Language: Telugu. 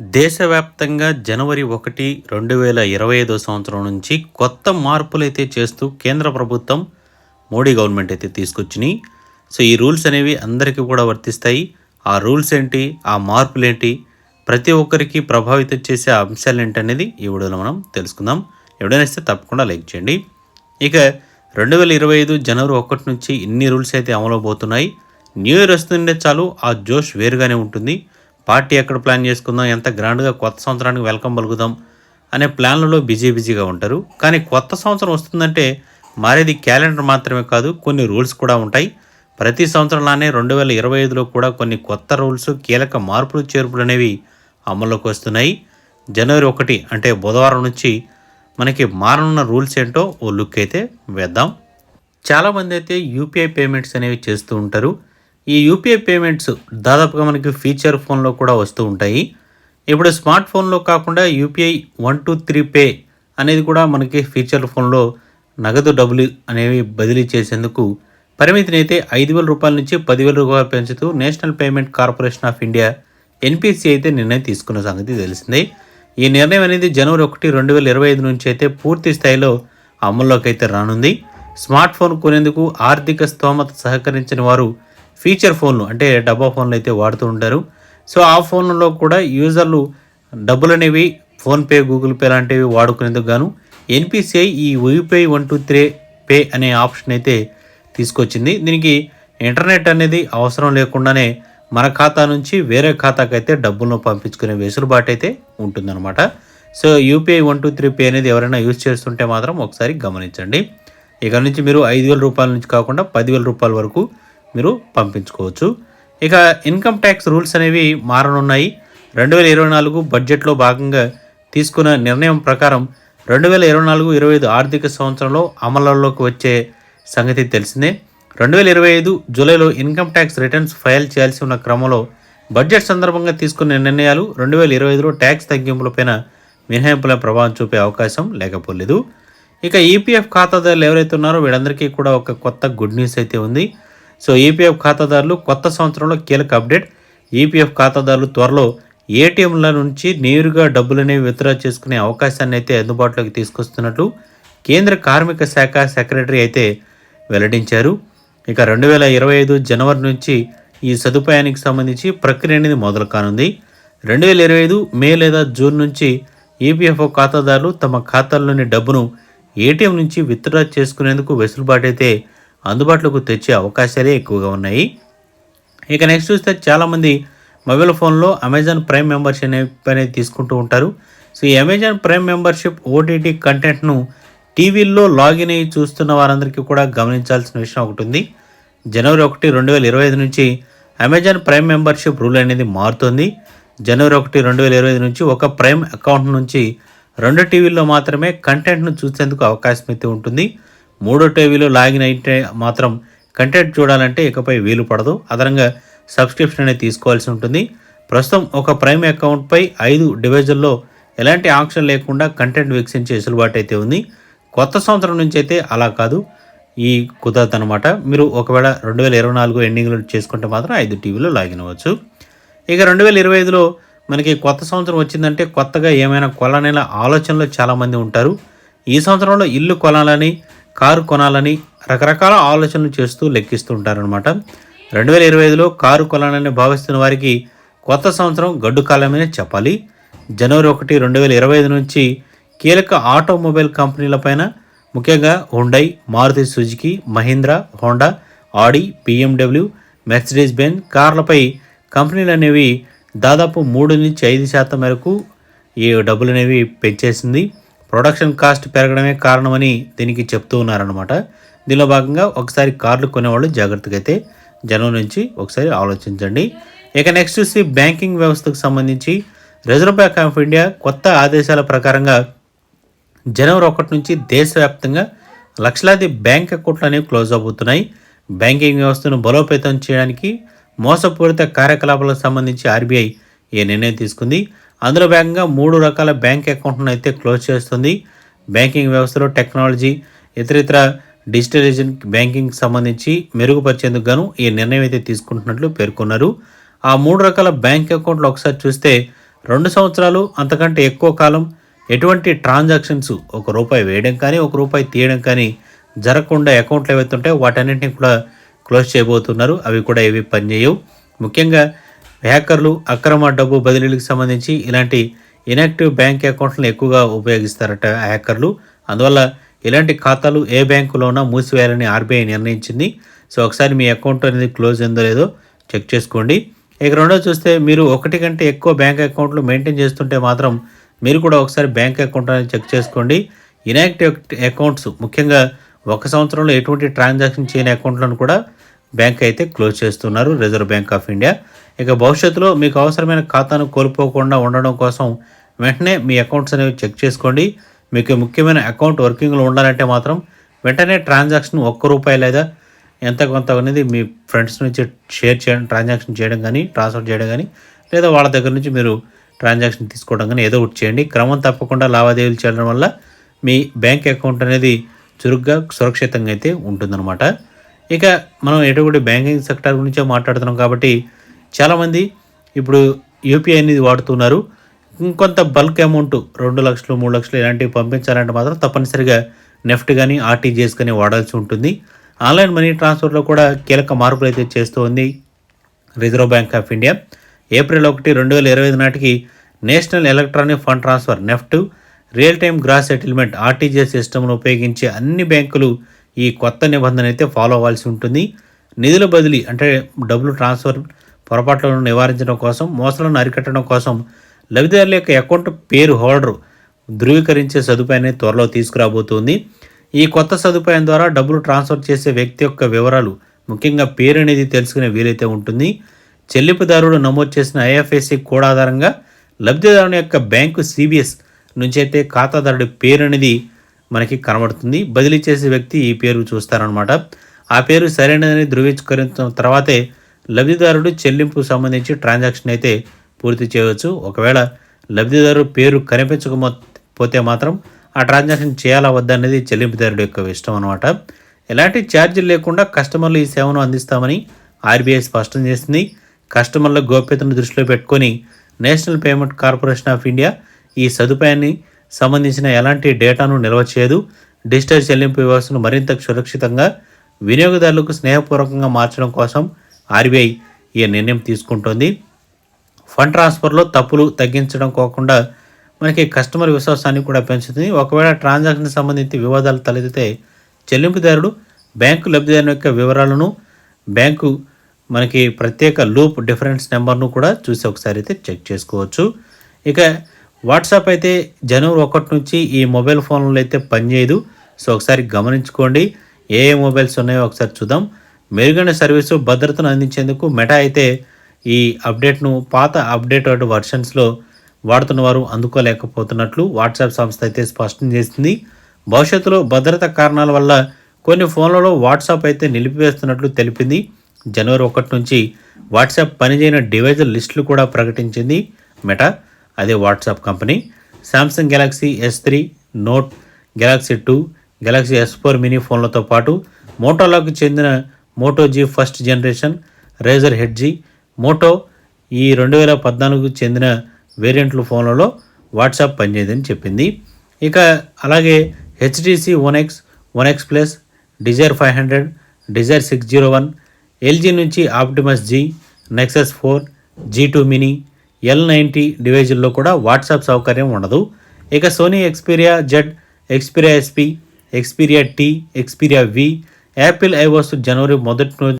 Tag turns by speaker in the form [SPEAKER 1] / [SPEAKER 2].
[SPEAKER 1] దేశవ్యాప్తంగా జనవరి ఒకటి రెండు వేల ఇరవై ఐదో సంవత్సరం నుంచి కొత్త మార్పులు అయితే చేస్తూ కేంద్ర ప్రభుత్వం మోడీ గవర్నమెంట్ అయితే తీసుకొచ్చినాయి సో ఈ రూల్స్ అనేవి అందరికీ కూడా వర్తిస్తాయి. ఆ రూల్స్ ఏంటి? ఆ మార్పులు ఏంటి ప్రతి ఒక్కరికి ప్రభావితం చేసే అంశాలు ఏంటి అనేది ఈ వీడియోలో మనం తెలుసుకుందాం. ఎవడైనా తప్పకుండా లైక్ చేయండి. ఇక రెండు వేల ఇరవై ఐదు జనవరి ఒకటి నుంచి ఇన్ని రూల్స్ అయితే అమలవబోతున్నాయి న్యూ ఇయర్ వస్తుంటే చాలు ఆ జోష్ వేరుగానే ఉంటుంది. పార్టీ ఎక్కడ ప్లాన్ చేసుకుందాం ఎంత గ్రాండ్గా కొత్త సంవత్సరానికి వెల్కమ్ పలుకుదాం అనే ప్లాన్లలో బిజీ బిజీగా ఉంటారు. కానీ కొత్త సంవత్సరం వస్తుందంటే మారేది క్యాలెండర్ మాత్రమే కాదు కొన్ని రూల్స్ కూడా ఉంటాయి. ప్రతి సంవత్సరంలానే రెండు వేల ఇరవై ఐదులో కూడా కొన్ని కొత్త రూల్స్ కీలక మార్పులు చేర్పులు అనేవి అమల్లోకి వస్తున్నాయి. జనవరి ఒకటి అంటే బుధవారం నుంచి మనకి మారనున్న రూల్స్ ఏంటో ఓ లుక్ అయితే వేద్దాం. చాలామంది అయితే యూపీఐ పేమెంట్స్ అనేవి చేస్తూ ఉంటారు. ఈ యూపీఐ పేమెంట్స్ దాదాపుగా మనకి ఫీచర్ ఫోన్లో కూడా వస్తూ ఉంటాయి. ఇప్పుడు స్మార్ట్ ఫోన్లో కాకుండా UPI one two three pay అనేది కూడా మనకి ఫీచర్ ఫోన్లో నగదు డబ్బులు అనేవి బదిలీ చేసేందుకు పరిమితిని అయితే ఐదు వేల రూపాయల నుంచి పదివేల రూపాయలు పెంచుతూ National Payment Corporation of India NPC అయితే నిర్ణయం తీసుకున్న సంగతి తెలిసిందే. ఈ నిర్ణయం అనేది జనవరి ఒకటి రెండు వేల ఇరవై ఐదు నుంచి అయితే పూర్తి స్థాయిలో అమల్లోకి అయితే రానుంది. స్మార్ట్ ఫోన్ కొనేందుకు ఆర్థిక స్తోమత సహకరించిన వారు ఫీచర్ ఫోన్లు అంటే డబ్బా ఫోన్లు అయితే వాడుతూ ఉంటారు. సో ఆ ఫోన్లలో కూడా యూజర్లు డబ్బులు అనేవి ఫోన్పే గూగుల్ పే లాంటివి వాడుకునేందుకు గాను ఎన్పిసిఐ ఈ UPI one two three pay అనే ఆప్షన్ అయితే తీసుకొచ్చింది. దీనికి ఇంటర్నెట్ అనేది అవసరం లేకుండానే మన ఖాతా నుంచి వేరే ఖాతాకి అయితే డబ్బులను పంపించుకునే వెసులుబాటు అయితే ఉంటుందన్నమాట. So UPI one two three pay అనేది ఎవరైనా యూజ్ చేస్తుంటే మాత్రం ఒకసారి గమనించండి. ఇక నుంచి మీరు ఐదు వేల రూపాయల నుంచి కాకుండా పదివేల రూపాయల వరకు మీరు పంపించుకోవచ్చు. ఇక ఇన్కమ్ ట్యాక్స్ రూల్స్ అనేవి మారనున్నాయి. రెండు వేల ఇరవై నాలుగు బడ్జెట్లో భాగంగా తీసుకున్న నిర్ణయం ప్రకారం రెండు వేల ఇరవై నాలుగు ఇరవై ఐదు ఆర్థిక సంవత్సరంలో అమలులోకి వచ్చే సంగతి తెలిసిందే. రెండు వేల ఇరవై ఐదు జూలైలో ఇన్కమ్ ట్యాక్స్ రిటర్న్స్ ఫైల్ చేయాల్సి ఉన్న క్రమంలో బడ్జెట్ సందర్భంగా తీసుకున్న నిర్ణయాలు రెండు వేల ఇరవై ఐదులో ట్యాక్స్ తగ్గింపులపైన మినహాయింపుల ప్రభావం చూపే అవకాశం లేకపోలేదు. ఇక ఈపీఎఫ్ ఖాతాదారులు ఎవరైతే ఉన్నారో వీళ్ళందరికీ కూడా ఒక కొత్త గుడ్ న్యూస్ అయితే ఉంది. సో ఈపీఎఫ్ ఖాతాదారులు కొత్త సంవత్సరంలో కీలక అప్డేట్. ఈపీఎఫ్ ఖాతాదారులు త్వరలో ఏటీఎంల నుంచి నేరుగా డబ్బులనేవి విత్డ్రా చేసుకునే అవకాశాన్ని అయితే అందుబాటులోకి తీసుకొస్తున్నట్లు కేంద్ర కార్మిక శాఖ సెక్రటరీ అయితే వెల్లడించారు. ఇక రెండు వేల ఇరవై ఐదు జనవరి నుంచి ఈ సదుపాయానికి సంబంధించి ప్రక్రియ అనేది మొదలు కానుంది. రెండు వేల ఇరవై ఐదు మే లేదా జూన్ నుంచి ఈపీఎఫ్ఓ ఖాతాదారులు తమ ఖాతాల్లోని డబ్బును ఏటీఎం నుంచి విత్డ్రా చేసుకునేందుకు వెసులుబాటు అయితే అందుబాటులోకి తెచ్చే అవకాశాలే ఎక్కువగా ఉన్నాయి. ఇక నెక్స్ట్ చూస్తే చాలామంది మొబైల్ ఫోన్లో అమెజాన్ ప్రైమ్ మెంబర్షిప్ అనే అనేది తీసుకుంటూ ఉంటారు. సో ఈ అమెజాన్ ప్రైమ్ మెంబర్షిప్ ఓటీటీ కంటెంట్ను టీవీల్లో లాగిన్ అయ్యి చూస్తున్న వారందరికీ కూడా గమనించాల్సిన విషయం ఒకటి ఉంది. జనవరి ఒకటి రెండు వేల ఇరవై ఐదు నుంచి అమెజాన్ ప్రైమ్ మెంబర్షిప్ రూల్ అనేది మారుతుంది. జనవరి ఒకటి రెండు వేల ఇరవై ఐదు నుంచి ఒక ప్రైమ్ అకౌంట్ నుంచి రెండు టీవీల్లో మాత్రమే కంటెంట్ను చూసేందుకు అవకాశం అయితే ఉంటుంది. మూడో టీవీలో లాగిన్ అయితే మాత్రం కంటెంట్ చూడాలంటే ఇకపై వీలు పడదు. అదనంగా సబ్స్క్రిప్షన్ అనేది తీసుకోవాల్సి ఉంటుంది. ప్రస్తుతం ఒక ప్రైమ్ అకౌంట్పై ఐదు డివైజుల్లో ఎలాంటి ఆప్షన్ లేకుండా కంటెంట్ వీక్షించే వెసులుబాటు అయితే ఉంది. కొత్త సంవత్సరం నుంచి అయితే అలా కాదు. ఈ కుదరదు అనమాట మీరు ఒకవేళ రెండు వేల ఇరవై నాలుగు ఎండింగ్లో చేసుకుంటే మాత్రం ఐదు టీవీలో లాగిన్ అవ్వచ్చు. ఇక రెండు వేల ఇరవై ఐదులో మనకి కొత్త సంవత్సరం వచ్చిందంటే కొత్తగా ఏమైనా కొనాలనే ఆలోచనలో చాలామంది ఉంటారు. ఈ సంవత్సరంలో ఇల్లు కొనాలని కారు కొనాలని రకరకాల ఆలోచనలు చేస్తూ లెక్కిస్తూ ఉంటారనమాట రెండు వేల ఇరవై ఐదులో కారు కొనాలని భావిస్తున్న వారికి కొత్త సంవత్సరం గడ్డు కాలమనే చెప్పాలి. జనవరి ఒకటి రెండు వేల ఇరవై ఐదు నుంచి కీలక ఆటోమొబైల్ కంపెనీలపైన ముఖ్యంగా Hyundai Maruti Suzuki Mahindra Honda Audi BMW Mercedes Benz కార్లపై కంపెనీలు అనేవి దాదాపు మూడు నుంచి ఐదు శాతం మేరకు ఈ డబ్బులు అనేవి పెంచేసింది. ప్రొడక్షన్ కాస్ట్ పెరగడమే కారణమని దీనికి చెప్తూ ఉన్నారనమాట దీనిలో భాగంగా ఒకసారి కార్లు కొనేవాళ్ళు జాగ్రత్తగా అయితే జనం నుంచి ఒకసారి ఆలోచించండి. ఇక నెక్స్ట్ చూసి బ్యాంకింగ్ వ్యవస్థకు సంబంధించి రిజర్వ్ బ్యాంక్ ఆఫ్ ఇండియా కొత్త ఆదేశాల ప్రకారంగా జనవరి ఒకటి నుంచి దేశవ్యాప్తంగా లక్షలాది బ్యాంక్ అకౌంట్లు అనేవి క్లోజ్ అవుతున్నాయి బ్యాంకింగ్ వ్యవస్థను బలోపేతం చేయడానికి మోసపూరిత కార్యకలాపాలకు సంబంధించి ఆర్బీఐ ఈ నిర్ణయం తీసుకుంది? అందులో భాగంగా మూడు రకాల బ్యాంక్ అకౌంట్ను అయితే క్లోజ్ చేస్తుంది. బ్యాంకింగ్ వ్యవస్థలో టెక్నాలజీ ఇతరితర డిజిటలైజేషన్ బ్యాంకింగ్ సంబంధించి మెరుగుపరిచేందుకు గాను ఈ నిర్ణయం అయితే తీసుకుంటున్నట్లు పేర్కొన్నారు. ఆ మూడు రకాల బ్యాంక్ అకౌంట్లు ఒకసారి చూస్తే రెండు సంవత్సరాలు అంతకంటే ఎక్కువ కాలం ఎటువంటి ట్రాన్సాక్షన్స్ ఒక రూపాయి వేయడం కానీ ఒక రూపాయి తీయడం కానీ జరగకుండా అకౌంట్లు ఏవైతే ఉంటాయో వాటన్నింటినీ కూడా క్లోజ్ చేయబోతున్నారు. అవి కూడా ఏవి పనిచేయవు. ముఖ్యంగా హ్యాకర్లు అక్రమ డబ్బు బదిలీలకు సంబంధించి ఇలాంటి ఇనాక్టివ్ బ్యాంక్ అకౌంట్లను ఎక్కువగా ఉపయోగిస్తారట హ్యాకర్లు. అందువల్ల ఇలాంటి ఖాతాలు ఏ బ్యాంకులోనో మూసివేయాలని ఆర్బీఐ నిర్ణయించింది. సో ఒకసారి మీ అకౌంట్ అనేది క్లోజ్ అయిందో లేదో చెక్ చేసుకోండి. ఇక రెండో చూస్తే మీరు ఒకటి కంటే ఎక్కువ బ్యాంక్ అకౌంట్లు మెయింటైన్ చేస్తుంటే మాత్రం మీరు కూడా ఒకసారి బ్యాంక్ అకౌంట్ అనేది చెక్ చేసుకోండి. ఇనాక్టివ్ అకౌంట్స్ ముఖ్యంగా ఒక సంవత్సరంలో ఎటువంటి ట్రాన్సాక్షన్ చేయని అకౌంట్లను కూడా బ్యాంక్ అయితే క్లోజ్ చేస్తున్నారు రిజర్వ్ బ్యాంక్ ఆఫ్ ఇండియా ఇక భవిష్యత్తులో మీకు అవసరమైన ఖాతాను కోల్పోకుండా ఉండడం కోసం వెంటనే మీ అకౌంట్స్ అనేవి చెక్ చేసుకోండి. మీకు ముఖ్యమైన అకౌంట్ వర్కింగ్లో ఉండాలంటే మాత్రం వెంటనే ట్రాన్సాక్షన్ ఒక్క రూపాయి లేదా ఎంత కొంత అనేది మీ ఫ్రెండ్స్ నుంచి షేర్ చేయడం ట్రాన్సాక్షన్ చేయడం కానీ ట్రాన్స్ఫర్ చేయడం కానీ లేదా వాళ్ళ దగ్గర నుంచి మీరు ట్రాన్సాక్షన్ తీసుకోవడం కానీ ఏదో ఒకటి చేయండి. క్రమం తప్పకుండా లావాదేవీలు చేయడం వల్ల మీ బ్యాంక్ అకౌంట్ అనేది చురుగ్గా సురక్షితంగా అయితే ఉంటుందన్నమాట. ఇక మనం ఎటువంటి బ్యాంకింగ్ సెక్టర్ గురించే మాట్లాడుతున్నాం కాబట్టి చాలామంది ఇప్పుడు యూపీఐ అనేది వాడుతున్నారు. ఇంకొంత బల్క్ అమౌంట్ రెండు లక్షలు మూడు లక్షలు ఇలాంటివి పంపించాలంటే మాత్రం తప్పనిసరిగా నెఫ్ట్ కానీ ఆర్టీజీఎస్ కానీ వాడాల్సి ఉంటుంది. ఆన్లైన్ మనీ ట్రాన్స్ఫర్లో కూడా కీలక మార్పులు అయితే చేస్తూ ఉంది Reserve Bank of India. April ఒకటి రెండు వేల ఇరవై ఐదు నాటికి National Electronic Fund Transfer NEFT Real Time Gross Settlement RTGS సిస్టమ్ను ఉపయోగించే అన్ని బ్యాంకులు ఈ కొత్త నిబంధన అయితే ఫాలో అవ్వాల్సి ఉంటుంది. నిధుల బదిలీ అంటే డబ్బులు ట్రాన్స్ఫర్ పొరపాట్లను నివారించడం కోసం మోసాలను అరికట్టడం కోసం లబ్ధిదారుల యొక్క అకౌంట్ పేరు హోల్డర్ ధృవీకరించే సదుపాయాన్ని త్వరలో తీసుకురాబోతోంది. ఈ కొత్త సదుపాయం ద్వారా డబ్బులు ట్రాన్స్ఫర్ చేసే వ్యక్తి యొక్క వివరాలు ముఖ్యంగా పేరు అనేది తెలుసుకునే వీలైతే ఉంటుంది. చెల్లింపుదారుడు నమోదు చేసిన ఐఎఫ్ఎస్సి కోడ్ ఆధారంగా లబ్ధిదారుని యొక్క బ్యాంకు సిబిఎస్ నుంచి అయితే ఖాతాదారుడి పేరు అనేది మనకి కనబడుతుంది. బదిలీ చేసే వ్యక్తి ఈ పేరు చూస్తారనమాట ఆ పేరు సరైనదని ధృవీకరించిన తర్వాతే లబ్ధిదారుడు చెల్లింపు సంబంధించి ట్రాన్సాక్షన్ అయితే పూర్తి చేయవచ్చు. ఒకవేళ లబ్ధిదారు పేరు కనిపించకపోతే మాత్రం ఆ ట్రాన్సాక్షన్ చేయాలా వద్దా అనేది చెల్లింపుదారుడు యొక్క ఇష్టం అనమాట ఎలాంటి ఛార్జీలు లేకుండా కస్టమర్లు ఈ సేవను అందిస్తామని ఆర్బీఐ స్పష్టం చేసింది. కస్టమర్ల గోప్యతను దృష్టిలో పెట్టుకొని National Payment Corporation of India ఈ సదుపాయాన్ని సంబంధించిన ఎలాంటి డేటాను నిల్వ చేయదు. డిజిటల్ చెల్లింపు వ్యవస్థను మరింత సురక్షితంగా వినియోగదారులకు స్నేహపూర్వకంగా మార్చడం కోసం ఆర్బీఐ ఈ నిర్ణయం తీసుకుంటోంది. ఫండ్ ట్రాన్స్ఫర్లో తప్పులు తగ్గించడం కాకుండా మనకి కస్టమర్ విశ్వాసాన్ని కూడా పెంచుతుంది. ఒకవేళ ట్రాన్సాక్షన్ సంబంధించి వివాదాలు తలెత్తితే చెల్లింపుదారుడు బ్యాంకు లబ్ధిదారుని యొక్క వివరాలను బ్యాంకు మనకి ప్రత్యేక లూప్ డిఫరెన్స్ నెంబర్ను కూడా చూసి ఒకసారి అయితే చెక్ చేసుకోవచ్చు. ఇక వాట్సాప్ అయితే జనవరి ఒకటి నుంచి ఈ మొబైల్ ఫోన్లలో అయితే పనిచేయదు సో ఒకసారి గమనించుకోండి. ఏ ఏ మొబైల్స్ ఉన్నాయో ఒకసారి చూద్దాం. మెరుగైన సర్వీసు భద్రతను అందించేందుకు మెటా అయితే ఈ అప్డేట్ను పాత అప్డేటెడ్ వర్షన్స్లో వాడుతున్న వారు అందుకోలేకపోతున్నట్లు వాట్సాప్ సంస్థ అయితే స్పష్టం చేసింది. భవిష్యత్తులో భద్రత కారణాల వల్ల కొన్ని ఫోన్లలో వాట్సాప్ అయితే నిలిపివేస్తున్నట్లు తెలిపింది. జనవరి ఒకటి నుంచి వాట్సాప్ పనిచేయని డివైజుల లిస్టులు కూడా ప్రకటించింది మెటా. అదే WhatsApp company. Samsung Galaxy S three Note Galaxy two Galaxy S four mini ఫోన్లతో పాటు మోటోలాకు చెందిన Moto G first generation Razr HD G Moto E రెండు వేల పద్నాలుగుకు చెందిన వేరియంట్ల ఫోన్లలో వాట్సాప్ పనిచేయదని చెప్పింది. ఇక అలాగే HTC One X One X plus Desire five hundred Desire six zero one LG నుంచి Optimus G Nexus four G two mini L ninety డివైజుల్లో కూడా వాట్సాప్ సౌకర్యం ఉండదు. ఇక Sony Xperia Z Xperia SP Xperia T Xperia V Apple iOS జనవరి మొదటి